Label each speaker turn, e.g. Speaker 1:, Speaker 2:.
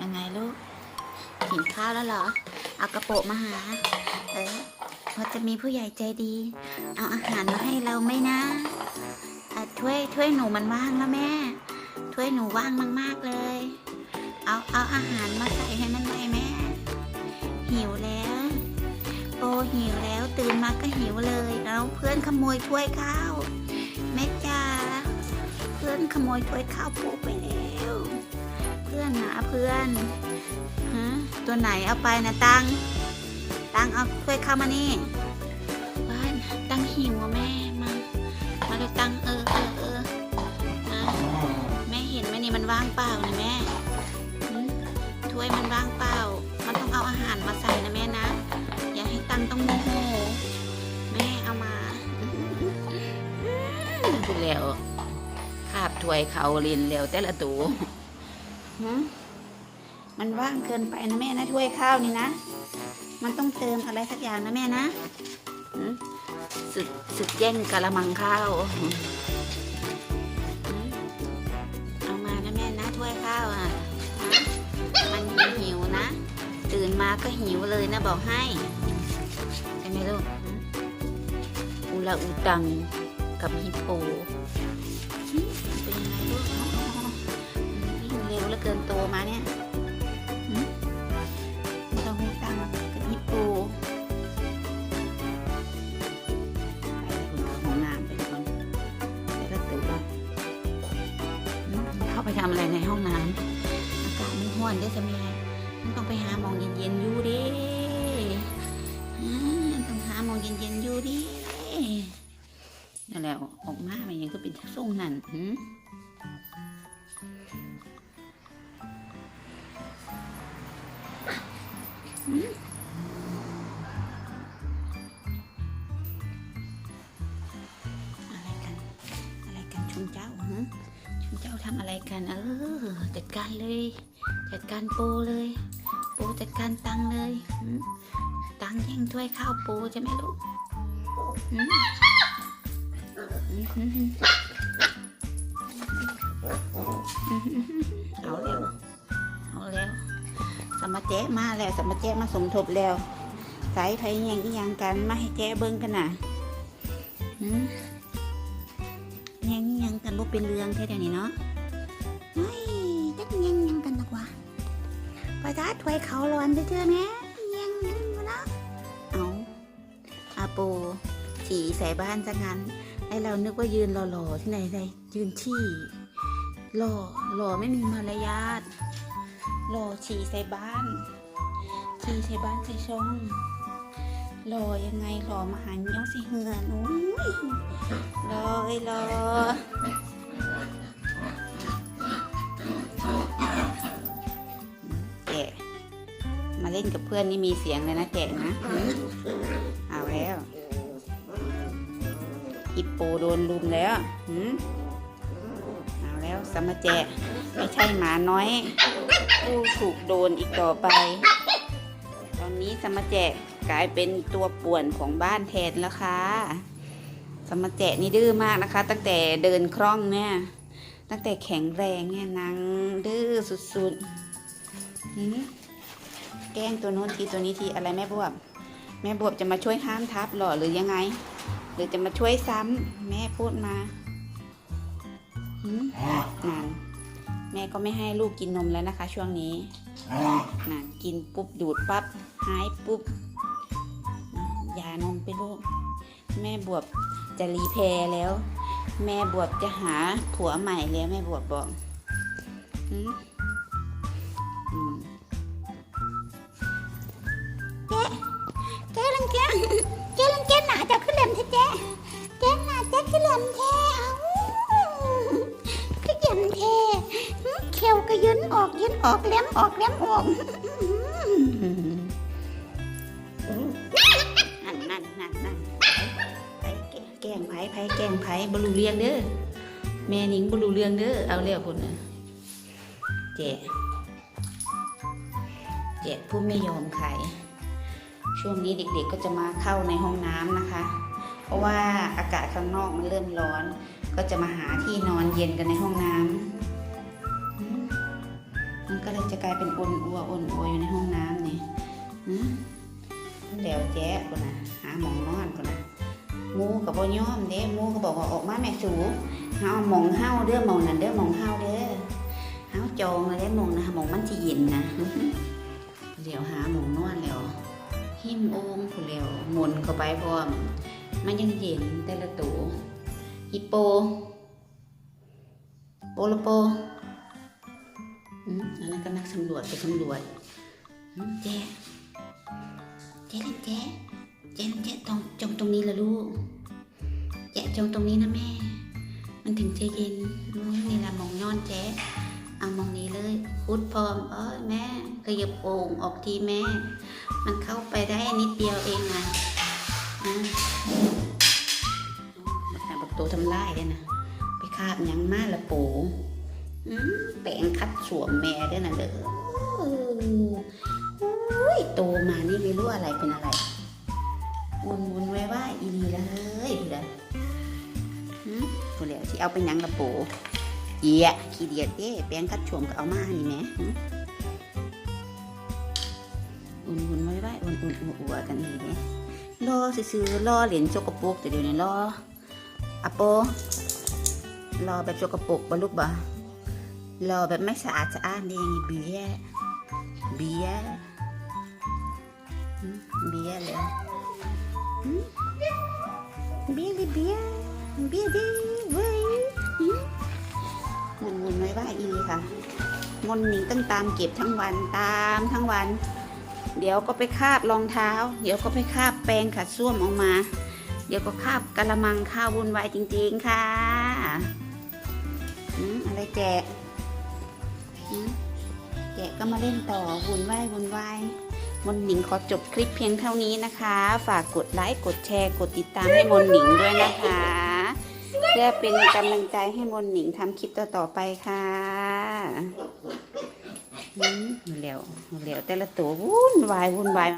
Speaker 1: ยังไงลูกกินข้าวแล้วเหรอ เอากระโปะมาหา เออพอจะมีผู้ใหญ่ใจดี เอาอาหารมาให้เราไหมนะถ้วยถ้วยหนูมันว่างแล้วแม่ ถ้วยหนูว่างมากๆเลย เอาเอาอาหารมาใส่ให้มันหน่อยแม่ หิวแล้วโอ้หิวแล้วตื่นมาก็หิวเลย แล้วเพื่อนขโมยถ้วยข้าวแม่จ๋า พื่อนขโมยถ้วยข้าวปูไปแล้ว เพื่อนหาเพื่อนฮะตัวไหนเอาไปนะตังตังเอาถ้วยข้าวมานี่บ้านตังหิวอะแม่มามาเลยตังเออเออเออนะแม่เห็นไหมนี่มันว่างเปล่านะแม่ถ้วยมันว่างเปล่า มันต้องเอาอาหารมาใส่นะแม่นะ อย่าให้ตังต้องโมโหแม่เอามาพูแล้วคาบ ถ้วยเขาเรียนแล้วแต่ละตูหืมมันว่างเกินไปนะแม่นะถ้วยข้าวนี่นะ มันต้องเติมอะไรสักอย่างนะแม่นะสึกสึกแย่งกะละมังข้าวเอามานะแม่นะถ้วยข้าวอะนะมันหิวนะ ตื่นมาก็หิวเลยนะบอกให้ใช่ไหมลูกอุลาอูตังกับฮิปโป เร็วเหลือเกินโตมาเนี่ยหืมอุลาอูตังกับฮิปโปไปคุณเข้าห้องน้ำไปคนแล้วก็ตื่นหืมเข้าไปทำอะไรในห้องน้ำอากาศมันห้วนได้อจะแม่ อะไรกัน อะไรกันชุมเจ้าฮะชุมเจ้าทำอะไรกัน เออ จัดการเลย จัดการปูเลยปูจัดการตังเลย ตังแย่งถ้วยข้าวปูใช่ไหมลูกหืม มาแจ๊ะมาแล้วสมมาแจ๊ะมาสมทบแล้ว สายไผแย่งอียังกันมาให้แจ๊ะเบิ่งกันน่ะหืมย่งยังกันบ่เป็นเรื่องแค่เดี๋ยวนี้เนาะเฮ้ยจักย่งยังกันนักวะประทัดถวยเขาร้อนเชื่อไหมยังยังอยู่นะเอาอาโปฉี่ใส่บ้านซะงั้นไอเรานึกว่ายืนหล่อๆที่ไหนได้ยืนฉี่หล่อหล่อไม่มีมารยาท หล่อฉี่ใส่บ้าน ฉี่ใส่บ้านใส่ช่องหล่อยังไงหล่อมาหาเงี้ยวสิเหือนอุ้ยหล่อเอ้ยหล่อแกะมาเล่นกับเพื่อนนี่มีเสียงเลยนะแจกนะเอาแล้วอิปโปโดนลุมแล้วเอาแล้วสมาแจ ไม่ใช่หมาน้อยผู้ถูกโดนอีกต่อไป ตอนนี้สมมาแจกกลายเป็นตัวป่วนของบ้านแทนแล้วค่ะสมมาแจกนี่ดื้อมากนะคะ ตั้งแต่เดินคล่องเนี่ย ตั้งแต่แข็งแรงเนี่ยนางดื้อสุดๆหืมแกล้งตัวโน้นทีตัวนี้ทีอะไรแม่บวบ แม่บวบจะมาช่วยห้ามทับหรอหรือยังไง หรือจะมาช่วยซ้ำแม่พูดมาหืมนั่น แม่ก็ไม่ให้ลูกกินนมแล้วนะคะ ช่วงนี้นั่นกินปุ๊บดูดปั๊บหายปุ๊บยานมไปลูก แม่บวบจะรีแพร์แล้ว แม่บวบจะหาผัวใหม่แล้วแม่บวบบอกหืมอืมแกลังแกแกลังแกหนาจะขึ้นแหลมแท้แจ๊แกหนาจะขึ้นแหลมแท้เอา เย็นออกยืนออกแหลมออกแหลมออกนั่นนั่นนั่นนั่นไปแกงไผ่ไผ่แกงไผ่บรูเรียงเด้อแม่นิงบรูเรียงเด้อเอาเรียกคนนะแจกแจกผู้ไม่ยอมใครช่วงนี้เด็กๆก็จะมาเข้าในห้องน้ำนะคะ เพราะว่าอากาศข้างนอกมันเริ่มร้อน ก็จะมาหาที่นอนเย็นกันในห้องน้ำ ลายเป็นอนอัวอนอัวอยู่ในห้องน้ำนี่เดี๋ยวแจ๊ก่อนะหาหมองนอนก่อนนะมูกับบอย่อมเด้มูก็บอกว่าออกมาแม่สูเฮาหมองเฮาเด้อหมองนั่นเด้อหมองเฮาเด้อเฮาจองเลยเด้อหมองนะหมองมันจะเย็นนะเดี๋ยวหาหมองนอนแล้วหิมโอ่งผู้เร็วหมุนเข้าไปพร้อมมันยังเย็นแต่ละตัวอีโปโปโลโป อันนั้นก็นักสำรวจไปสำรวจอืมเจ๊เจ๊เจ๊เจ๊เจ๊ตรงจงตรงนี้ละลูกเจ๊จงตรงนี้นะแม่ มันถึงจะเย็นรู้นนี่ละมองนอนเจ๊เอามองนี้เลยพุดพร้อมเอ้ยแม่ขยับโอ่งออกทีแม่ มันเข้าไปได้นิดเดียวเองนะอ่าบักตัวทำลายเลยนะไปคาบยังมาละปู แปลงคัดสวมแม่ด้วยนะเด้ออุ้ยโตมานี่ไม่รู้อะไรเป็นอะไรวนวนๆไว้ว่าอีดีเลยทีละหืมตัวเหลียวที่เอาไปยังละโปเอียขี้เดียดเด้แปลงคัดชวมก็เอามานี่แหมหึอุ่นๆไว้ไว้อุ่นๆอัวกันนี่เด้รอซื้อรอเหรียญสกปรกแต่เดี๋ยวนี้รออะโปรอแบบสกปรกบ่ลูกบ่ รอแบบไม่สะอาดสะอ้านเด้เบียเบียเบียเลยเบียเลยเบียเบียดิเว้ยหมุนวุ่นไว้ว่าอีค่ะงนหนิงต้องตามเก็บทั้งวันตามทั้งวัน เดี๋ยวก็ไปคาบรองเท้า เดี๋ยวก็ไปคาบแปรงขัดส้วมออกมา เดี๋ยวก็คาบกระมังข้าววุ่นวายจริง ๆ ค่ะอะไรแจก แจกก็มาเล่นต่อวุ่นวายวุ่นวายมนหนิงขอจบคลิปเพียงเท่านี้นะคะ ฝากกดไลค์กดแชร์กดติดตามให้มนหนิงด้วยนะคะเพื่อเป็นกำลังใจให้มนหนิงทำคลิปต่อๆไปค่ะอืมเหลวเหลวแต่ละตัววุ่นวายวุ่นวาย